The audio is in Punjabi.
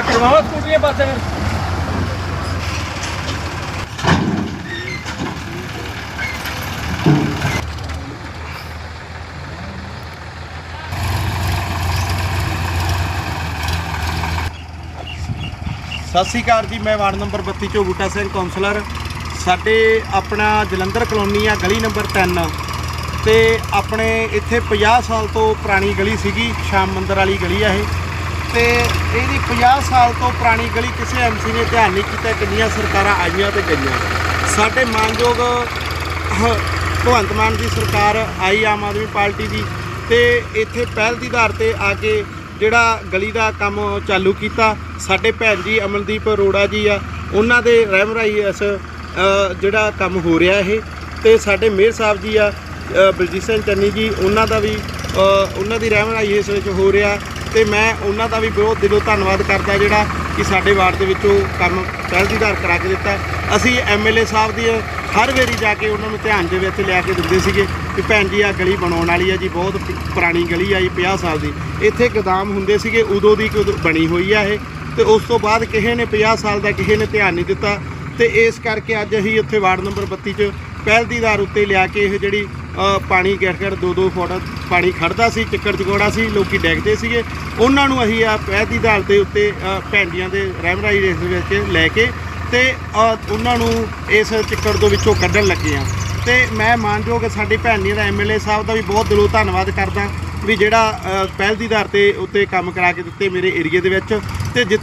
ਆ ਕਰਵਾਵਾ ਸਕੂਟਰੀਆਂ ਪਾਸੇ ਫਿਰ। ਸਤਿ ਸ਼੍ਰੀ ਅਕਾਲ ਜੀ, ਮੈਂ ਵਾਰਡ ਨੰਬਰ 32 ਚੋਂ ਬੂਟਾ ਸਿੰਘ ਕਾਉਂਸਲਰ ਸਾਡੇ ਆਪਣਾ ਜਲੰਧਰ ਕਲੋਨੀ ਆ, ਗਲੀ ਨੰਬਰ 3 ਤੇ ਆਪਣੇ ਇੱਥੇ 50 ਸਾਲ ਤੋਂ ਪੁਰਾਣੀ ਗਲੀ ਸੀਗੀ, ਸ਼ਾਮ ਮੰਦਰ ਵਾਲੀ ਗਲੀ ਆ ਇਹ। ਤੇ ਇਹਦੀ 50 ਸਾਲ ਤੋਂ ਪੁਰਾਣੀ ਗਲੀ ਕਿਸੇ ਐਮਸੀ ਨੇ ਧਿਆਨ ਨਹੀਂ ਕੀਤਾ ਕਿੰਨੀਆਂ ਸਰਕਾਰਾਂ ਆਈਆਂ ਤੇ ਗਈਆਂ। ਸਾਡੇ ਮਾਨਯੋਗ ਅਹ, ਭਗਵੰਤ ਮਾਨ ਦੀ ਸਰਕਾਰ ਆਈ ਆਮ ਆਦਮੀ ਪਾਰਟੀ ਦੀ ਤੇ ਇੱਥੇ ਪਹਿਲ ਦੀ ਆਧਾਰ ਤੇ ਆ ਕੇ ਜਿਹੜਾ ਗਲੀ ਦਾ ਕੰਮ ਚਾਲੂ ਕੀਤਾ। ਸਾਡੇ ਭੈਣ ਜੀ ਅਮਨਦੀਪ ਅਰੋੜਾ ਜੀ ਆ ਉਹਨਾਂ ਦੇ ਰਹਿਮਰਾਈ ਇਸ ਜਿਹੜਾ ਕੰਮ ਹੋ ਰਿਹਾ ਇਹ। ਤੇ ਸਾਡੇ ਮੇਅਰ ਸਾਹਿਬ ਜੀ ਆ ਬਲਜੀਤ ਸਿੰਘ ਚੰਨੀ ਜੀ ਉਹਨਾਂ ਦਾ ਵੀ ਉਹਨਾਂ ਦੀ ਰਹਿਮਰਾਈ ਇਸ ਵਿੱਚ ਹੋ ਰਿਹਾ। ਤੇ ਮੈਂ ਉਹਨਾਂ ਦਾ ਵੀ ਬਹੁਤ ਦਿਲੋਂ ਧੰਨਵਾਦ ਕਰਦਾ ਜਿਹੜਾ ਕਿ ਸਾਡੇ ਵਾਰਡ ਦੇ ਵਿੱਚੋਂ ਕੰਮ ਪਹਿਲਦੀਦਾਰ ਕਰਾ ਕੇ ਦਿੱਤਾ। ਅਸੀਂ ਐਮਐਲਏ ਸਾਹਿਬ ਦੀ ਹਰ ਵਾਰੀ ਜਾ ਕੇ ਉਹਨਾਂ ਨੂੰ ਧਿਆਨ ਦੇ ਵਿੱਚ ਲਿਆ ਕੇ ਦਿੰਦੇ ਸੀਗੇ ਕਿ ਭੈਣ ਜੀ ਆ ਗਲੀ ਬਣਾਉਣ ਵਾਲੀ ਆ ਜੀ ਬਹੁਤ ਪੁਰਾਣੀ ਗਲੀ ਆ ਜੀ 50 ਸਾਲ ਦੀ। ਇੱਥੇ ਗੋਦਾਮ ਹੁੰਦੇ ਸੀਗੇ ਉਦੋਂ ਦੀ ਕੁਦ- ਬਣੀ ਹੋਈ ਆ ਇਹ। ਤੇ ਉਸ ਤੋਂ ਬਾਅਦ ਕਿਸੇ ਨੇ 50 ਸਾਲ ਦਾ ਕਿਸੇ ਨੇ ਧਿਆਨ ਨਹੀਂ ਦਿੱਤਾ। ਤੇ ਇਸ ਕਰਕੇ ਅੱਜ ਅਸੀਂ ਇੱਥੇ ਵਾਰਡ ਨੰਬਰ 32 ਚ ਪਹਿਲਦੀਦਾਰ ਉੱਤੇ ਲਿਆ ਕੇ ਇਹ ਜਿਹੜੀ ਅ, ਪਾਣੀ ਗਿਰ ਦੋ ਦੋ ਫੁੱਟ ਪਾਣੀ ਖੜਦਾ ਸੀ ਚਿੱਕੜ ਚਗੋੜਾ ਸੀ ਲੋਕੀ ਡੈਗਦੇ ਸੀਗੇ। ਉਹਨਾਂ ਨੂੰ ਅਸੀਂ ਆ ਪਹਿਲਦੀਦਾਰ ਦੇ ਉੱਤੇ ਅ, ਭੈਣਜੀਆਂ ਦੇ ਰਹਿਮਰਾਈ ਰੇਸ ਵਿੱਚ ਲੈ ਕੇ ਤੇ ਉਹਨਾਂ ਨੂੰ ਇਸ ਚਿੱਕੜ ਦੇ ਵਿੱਚੋਂ ਕੱਢਣ ਲੱਗੇ ਆ ਤੇ ਮੈਂ ਮਾਨਯੋਗ ਸਾਡੀ ਭੈਣ ਜੀ ਦਾ ਐਮਐਲਏ ਸਾਹਿਬ ਦਾ ਵੀ ਬਹੁਤ ਦਿਲੋਂ ਧੰਨਵਾਦ ਕਰਦਾ ਵੀ ਜਿਹੜਾ ਪਹਿਲ ਦੀ ਪਹਿਲਦੀਦਾਰ ਤੇ ਉੱਤੇ ਕੰਮ ਕਰਾ ਕੇ ਦਿੱਤੇ ਮੇਰੇ ਏਰੀਏ ਦੇ ਵਿੱਚ ਤੇ ਜਿ-